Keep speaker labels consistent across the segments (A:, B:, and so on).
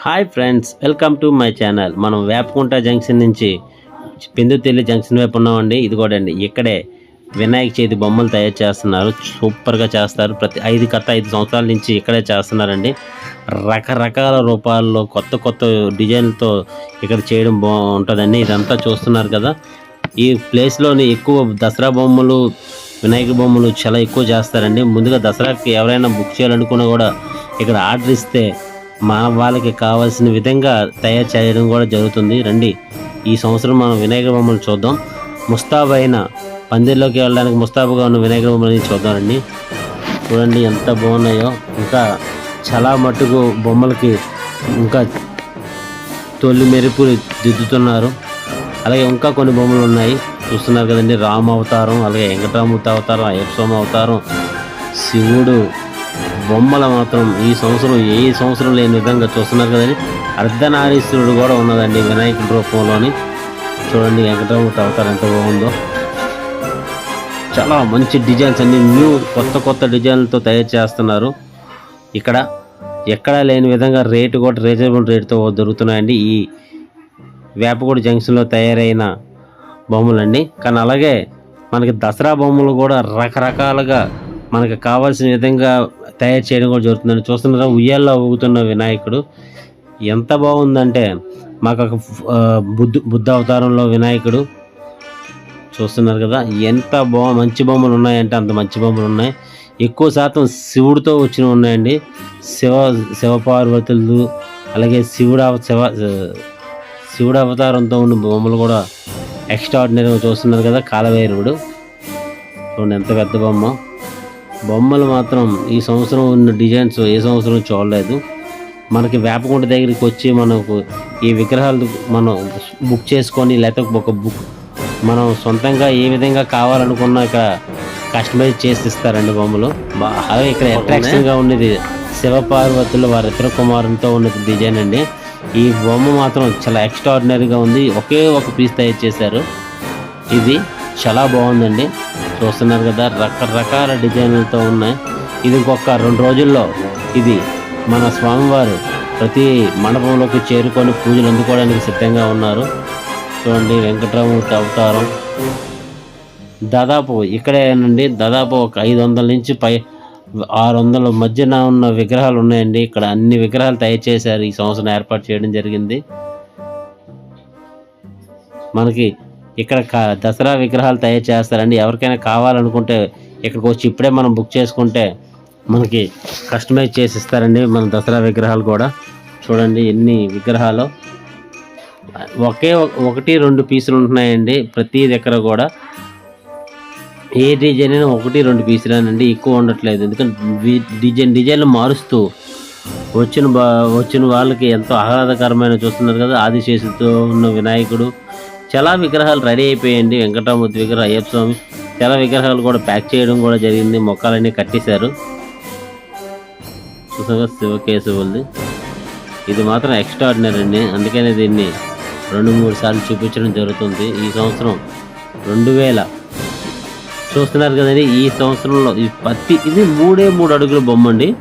A: Hi friends welcome to my channel. మనం Vepakunta junction నుంచి పెందుతిల్లి junction వైపు ఉన్నామండి. ఇది కూడా అండి ఇక్కడే వినాయక చేతి బొమ్మలు తయారు చేస్తున్నారు. సూపర్గా చేస్తారు. ప్రతి ఐదు గత ఐదు సంవత్సరాల నుంచి ఇక్కడే చేస్తున్నారండి. రకరకాల రూపాల్లో కొత్త కొత్త డిజైన్లతో ఇక్కడ చేయడం బాగుంటుందండి ఇదంతా చూస్తున్నారు కదా. ఈ ప్లేస్లోని ఎక్కువ దసరా బొమ్మలు వినాయక బొమ్మలు చాలా ఎక్కువ చేస్తారండి. ముందుగా దసరాకి ఎవరైనా బుక్ చేయాలనుకున్నా కూడా ఇక్కడ ఆర్డర్ ఇస్తే మా వాళ్ళకి కావాల్సిన విధంగా తయారు చేయడం కూడా జరుగుతుంది. రండి ఈ సంవత్సరం మనం వినాయక బొమ్మను చూద్దాం. ముస్తాబు అయిన పందిర్లోకి వెళ్ళడానికి ముస్తాబుగా ఉన్న వినాయక బొమ్మలని చూద్దామండి చూడండి ఎంత బాగున్నాయో. ఇంకా చాలా మట్టుకు బొమ్మలకి ఇంకా తొలి మెరుపులు దిద్దుతున్నారు. అలాగే ఇంకా కొన్ని బొమ్మలు ఉన్నాయి. చూస్తున్నారు కదండి రామ అవతారం అలాగే వెంకటరామూర్తి అవతారం అయ్యప్ప స్వామి అవతారం శివుడు బొమ్మల మాత్రం ఈ సంవత్సరం ఏ సంవత్సరం లేని విధంగా చూస్తున్నారు కదండి. అర్ధనారీశ్వరుడు కూడా ఉన్నదండి వినాయకుడి రూపంలోని. చూడండి వెంకటరామూర్తి అవతారం ఎంత బాగుందో. చాలా మంచి డిజైన్స్ అన్ని న్యూ కొత్త కొత్త డిజైన్లతో తయారు చేస్తున్నారు. ఇక్కడ ఎక్కడా లేని విధంగా రేటు కూడా రీజనబుల్ రేటుతో దొరుకుతున్నాయండి. ఈ వేపగూడ జంక్షన్లో తయారైన బొమ్మలండి. కానీ అలాగే మనకి దసరా బొమ్మలు కూడా రకరకాలుగా మనకు కావాల్సిన విధంగా తయారు చేయడం కూడా జరుగుతుందండి. చూస్తున్నారా? ఉయ్యాల్లో ఊగుతున్న వినాయకుడు. ఎంత బాగుందంటే మాకు ఒక బుద్ధ బుద్ధ అవతారంలో వినాయకుడు. చూస్తున్నారు కదా ఎంత బా మంచి బొమ్మలు ఉన్నాయంటే అంత మంచి బొమ్మలు ఉన్నాయి. ఎక్కువ శాతం శివుడితో వచ్చినవి ఉన్నాయండి. శివ శివపార్వతులు అలాగే శివుడు అవ- శివ శివుడు అవతారంతో ఉన్న బొమ్మలు కూడా ఎక్స్ట్రాడినరీగా చూస్తున్నారు కదా కాలభైరవుడు. చూడండి ఎంత పెద్ద బొమ్మ. బొమ్మలు మాత్రం ఈ సంవత్సరం ఉన్న డిజైన్స్ ఏ సంవత్సరం చూడలేదు. మనకి వేపకుంట దగ్గరికి వచ్చి మనకు ఈ విగ్రహాలు మనం బుక్ చేసుకొని లేకపోతే ఒక బుక్ మనం సొంతంగా ఏ విధంగా కావాలనుకున్నా ఇక్కడ కస్టమైజ్ చేసి ఇస్తారండి బొమ్మలు. బాగా ఇక్కడ అట్రాక్షన్గా ఉన్నది శివపార్వతులు వారి ఇతర కుమారునితో ఉన్నది డిజైన్ అండి. ఈ బొమ్మ మాత్రం చాలా ఎక్స్ట్రాడినరీగా ఉంది. ఒకే ఒక పీస్ తయారు చేశారు. ఇది చాలా బాగుందండి. చూస్తున్నారు కదా రకరకాల డిజైన్లతో ఉన్నాయి. ఇది ఇంకొక రెండు రోజుల్లో ఇది మన స్వామివారు ప్రతి మండపంలోకి చేరుకొని పూజలు అందుకోవడానికి సిద్ధంగా ఉన్నారు. చూడండి వెంకటరామూర్తి అవతారం. దాదాపు ఇక్కడే నుండి దాదాపు ఒక ఐదు వందల నుంచి పై ఆరు వందల మధ్యన ఉన్న విగ్రహాలు ఉన్నాయండి. ఇక్కడ అన్ని విగ్రహాలు తయారు చేశారు. ఈ సంవత్సరం ఏర్పాటు చేయడం జరిగింది. మనకి ఇక్కడ దసరా విగ్రహాలు తయారు చేస్తారండి. ఎవరికైనా కావాలనుకుంటే ఇక్కడికి వచ్చి ఇప్పుడే మనం బుక్ చేసుకుంటే మనకి కస్టమైజ్ చేసి ఇస్తారండి మన దసరా విగ్రహాలు కూడా. చూడండి ఎన్ని విగ్రహాలు. ఒకే ఒకటి రెండు పీసులు ఉంటున్నాయండి ప్రతి దగ్గర కూడా. ఏ డిజైన్ అయినా ఒకటి రెండు పీసులేనండి. ఎక్కువ ఉండట్లేదు. ఎందుకంటే డిజైన్ డిజైన్లు మారుస్తూ వచ్చిన బా వచ్చిన వాళ్ళకి ఎంతో ఆహ్లాదకరమైన చూస్తున్నారు కదా ఆదిశేషులతో ఉన్న వినాయకుడు. చాలా విగ్రహాలు రెడీ అయిపోయాయండి వెంకటరామూర్తి విగ్రహం అయ్యప్ప స్వామి. చాలా విగ్రహాలు కూడా ప్యాక్ చేయడం కూడా జరిగింది. మొక్కలన్నీ కట్టేశారు. చూసారా? శివకేశవులది. ఇది మాత్రం ఎక్స్ట్రాడినరీ అండి అందుకనే దీన్ని రెండు మూడు సార్లు చూపించడం జరుగుతుంది. ఈ సంవత్సరం రెండు వేల. చూస్తున్నారు కదండి ఈ సంవత్సరంలో ఈ పత్తి ఇది మూడే మూడు అడుగుల బొమ్మ అండి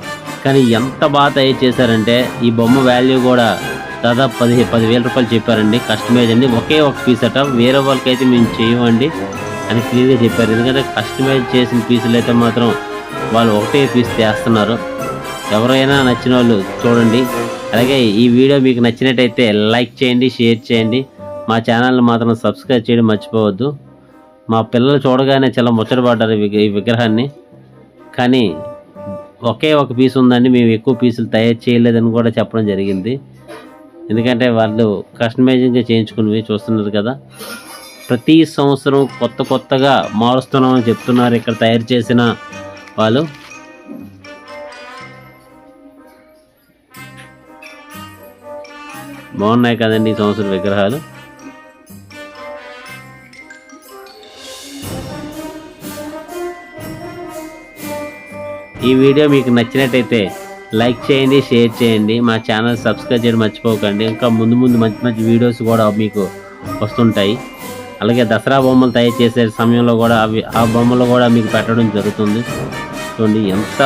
A: కానీ ఎంత బాగా తయారు చేశారంటే ఈ బొమ్మ వాల్యూ కూడా దాదాపు పది పదివేల రూపాయలు చెప్పారండి. కస్టమైజ్ అండి. ఒకే ఒక పీస్ అట. వేరే వాళ్ళకైతే మేము చేయమండి అని క్లియర్గా చెప్పారు. ఎందుకంటే కస్టమైజ్ చేసిన పీసులు అయితే మాత్రం వాళ్ళు ఒకటే పీస్ చేస్తున్నారు ఎవరైనా నచ్చిన వాళ్ళు చూడండి. అలాగే ఈ వీడియో మీకు నచ్చినట్టయితే లైక్ చేయండి షేర్ చేయండి. మా ఛానల్ని మాత్రం సబ్స్క్రైబ్ చేయడం మర్చిపోవద్దు. మా పిల్లలు చూడగానే చాలా ముచ్చటపడ్డారు ఈ ఈ విగ్రహాన్ని. కానీ ఒకే ఒక పీస్ ఉందండి. మేము ఎక్కువ పీసులు తయారు చేయలేదని కూడా చెప్పడం జరిగింది. ఎందుకంటే వాళ్ళు కస్టమైజింగ్గా చేయించుకునేవి చూస్తున్నారు కదా. ప్రతి సంవత్సరం కొత్త కొత్తగా మారుస్తున్నామని చెప్తున్నారు ఇక్కడ తయారు చేసిన వాళ్ళు. బాగున్నాయి కదండి ఈ సంవత్సరం విగ్రహాలు. ఈ వీడియో మీకు నచ్చినట్టయితే లైక్ చేయండి షేర్ చేయండి. మా ఛానల్ సబ్స్క్రైబ్ చేయడం మర్చిపోకండి. ఇంకా ముందు ముందు మంచి మంచి వీడియోస్ కూడా మీకు వస్తుంటాయి. అలాగే దసరా బొమ్మలు తయారు చేసే సమయంలో కూడా అవి ఆ బొమ్మలు కూడా మీకు పెట్టడం జరుగుతుంది. చూడండి ఎంత